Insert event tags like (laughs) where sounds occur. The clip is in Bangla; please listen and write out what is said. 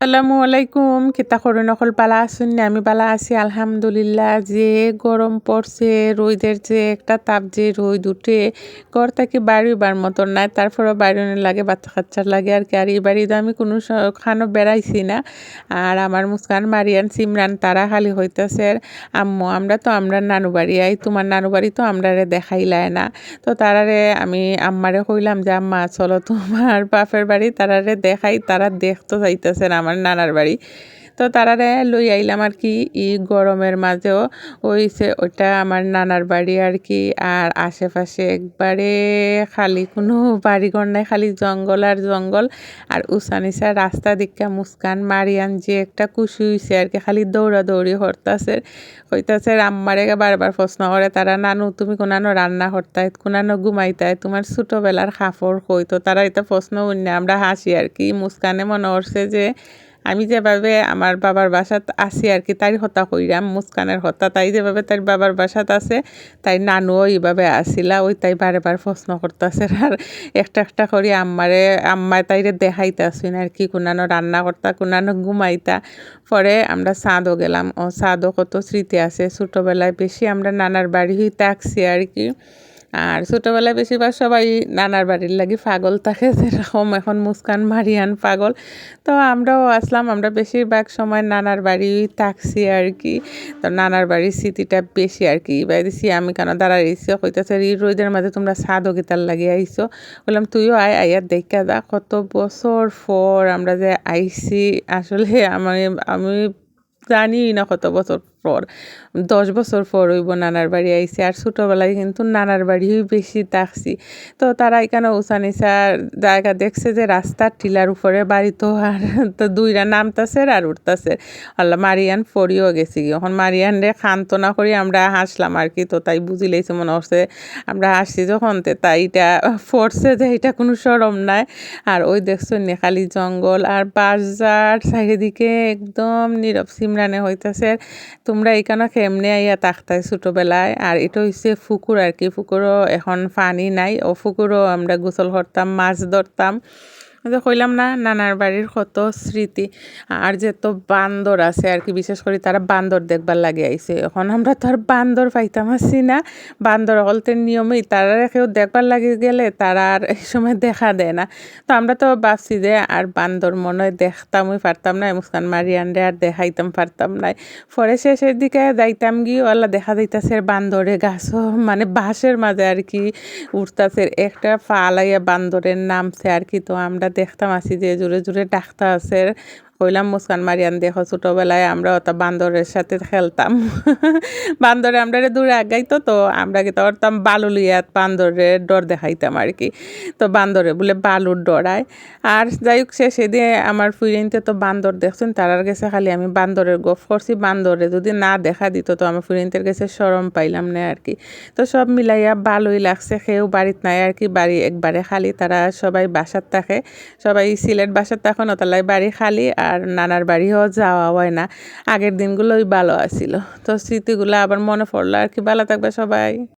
আসসালামু আলাইকুম। কিতা করো নকল পালা আসুন আমি পালা আছি, আলহামদুলিল্লাহ। যে গরম পড়ছে, রোদের যে একটা তাপ, যে রোদ উঠে, ঘর থেকে বাড়িবার মতন নাই। তারপরে বাড়ি লাগে বাচ্চা কাচ্চার লাগে আর কি। আর এই বাড়িতে আমি কোনো খানো বেড়াইছি না। আর আমার মুস্কান, মারিয়ান, সিমরান, তারা খালি হইতেছে আম্মু। আমরা তো আমরা নানু বাড়ি, আই তোমার নানু বাড়ি তো আমরা দেখাইলায় না। তো তারারে আমি আম্মারে কইলাম যে, আম্মা, চলো তোমার বাপের বাড়ি তারারে দেখাই, তারা দেখতে যাইতেছে না আমার নানার বাড়ি। তো তারারে লই আইলাম আর কি, ই গরমের মাঝেও। ওইছে ওইটা আমার নানার বাড়ি আর কি, আর আশেপাশে একবারে খালি কোনো বাড়িঘর নাই, খালি জঙ্গল আর জঙ্গল। আর উষা নিচা রাস্তা দিকা মুস্কান, মারিয়ান যে একটা খুশি হয়েছে আর কি, খালি দৌড়াদৌড়ি হরতাছে হইতাছে আম্মারে বারবার প্রশ্ন করে, তারা, নানু, তুমি কোনানো রান্না হরতায় কোনানো ঘুমাইতায় তোমার ছোটোবেলার কাপড় কই? তো তারা এটা প্রশ্ন উন্নে আমরা হাসি আর কি। মুস্কানে মনে করছে যে আমি যেভাবে আমার বাবার বাসাত আছি আর কি তাই হতা কইরাম মুস্কানের হতা। তাই যেভাবে তার বাবার বাসাত আছে, তাই নানুও এইভাবে আসিলা, ওই তাই বারে বার প্রশ্ন করতেছে, (laughs) আর একটা একটা করি আম্মারে, আম্মায় তাইরে আসুন আর কি কোনানো রান্না করতা, কোনানো ঘুমাইতা। পরে আমরা সাদও গেলাম, ও সাদও কত স্মৃতি আছে। ছোটোবেলায় বেশি আমরা নানার বাড়ি হইতে আসছি আর কি আর ছোটোবেলায় বেশিরভাগ সবাই নানার বাড়ির লাগি পাগল থাকে, যেরকম এখন মুস্কান, মারিয়ান পাগল। তো আমরাও আসলাম, আমরা বেশিরভাগ সময় নানার বাড়ি থাকছি আর কি। তো নানার বাড়ির স্মৃতিটা বেশি আর কি। বাইরেছি আমি কেন দাঁড়াইছি কইতেছে এই রোদের মাঝে তোমরা সাদও গীতার লাগিয়ে আইসো বললাম, তুইও আয় আইয়ার দেখা দা কত বছর পর আমরা যে আইসি আসলে আমি আমি জানি না কত বছর পর, দশ বছর পর হইব নানার বাড়ি আইসি আর ছোটোবেলায় কিন্তু নানার বাড়ি বেশি থাকছি তো তারা এখানে উঁচা নিচা জায়গা দেখছে যে রাস্তার টিলার উপরে বাড়ি তো আর, তো দুইরা নামতাছে আর উঠতাছে। আল্লাহ মারিয়ান পড়িও গেছি এখন মারিয়ান রে খান্ত না করি আমরা হাসলাম আর কি। তো তাই বুঝি লেছে মনে হচ্ছে আমরা হাসছি যখন তে তাই এটা পড়ছে যে এটা কোনো সরম নাই। আর ওই দেখছ নেখালি জঙ্গল আর বাজার চারিদিকে একদম নীরব সিমরানে হইতাছে। তোমরা এখানে কেমনে আইয়া তাকতাই ছোটোবেলায়। আর এটা হচ্ছে ফুকুর আর কি ফুকুরও এখন পানি নাই। ও ফুকুরও আমরা গোসল করতাম, মাছ ধরতাম। যে কইলাম না, নানার বাড়ির কত স্মৃতি। আর যে তো বান্দর আছে আর কি, বিশেষ করে তারা বান্দর দেখবার লাগে আইছে। এখন আমরা তো আর বান্দর পাইতাম আসি না। বান্দর হলতে নিয়মেই, তারা কেউ দেখবার লাগে গেলে তারা আর এই সময় দেখা দেয় না। তো আমরা তো ভাবছি যে আর বান্দর মনে হয় দেখতামই পারতাম না, মুস্কান মারি আনলে আর দেখাইতাম পারতাম না পরে শেষের দিকে যাইতাম গিয়ে ওলা দেখা যাইতাছে বান্দরে গাছও মানে বাঁশের মাঝে আর কি উঠতাছে। একটা ফালাইয়া বান্দরের নামছে আর কি, তো আমরা দেখতাম আসি যে জোরে জোরে ডাকতা আছে। কইলাম, মুসকান মারিয়ান দেখো ছোটোবেলায় আমরা অত বান্দরের সাথে খেলতাম। (laughs) বান্দরে আমরা দূরে আগাইতো তো, আমরা কি করতাম বালু লিয়াত বান্দরের ডর দেখাইতাম আর কি। তো বান্দরে বলে বালুর ডরায় আর যাই হোক সে সেদিন আমার ফুরিনতে তো বান্দর দেখছেন তারার গেছে খালি আমি বান্দরের গফ করছি। বান্দরে যদি না দেখা দিত তো আমার ফুরিনতের গেছে সরম পাইলাম না আর কি। তো সব মিলাইয়া ভালোই লাগছে সেও বাড়িত নাই আর কি, বাড়ি একবারে খালি। তারা সবাই বাসার থাকে, সবাই সিলেট বাসার তখন ওতালাই বাড়ি খালি। আর নানার বাড়িও যাওয়া হয় না। আগের দিনগুলোই ভালো আসিল তো স্মৃতিগুলো আবার মনে পড়ল আর কি। ভালো থাকবে সবাই।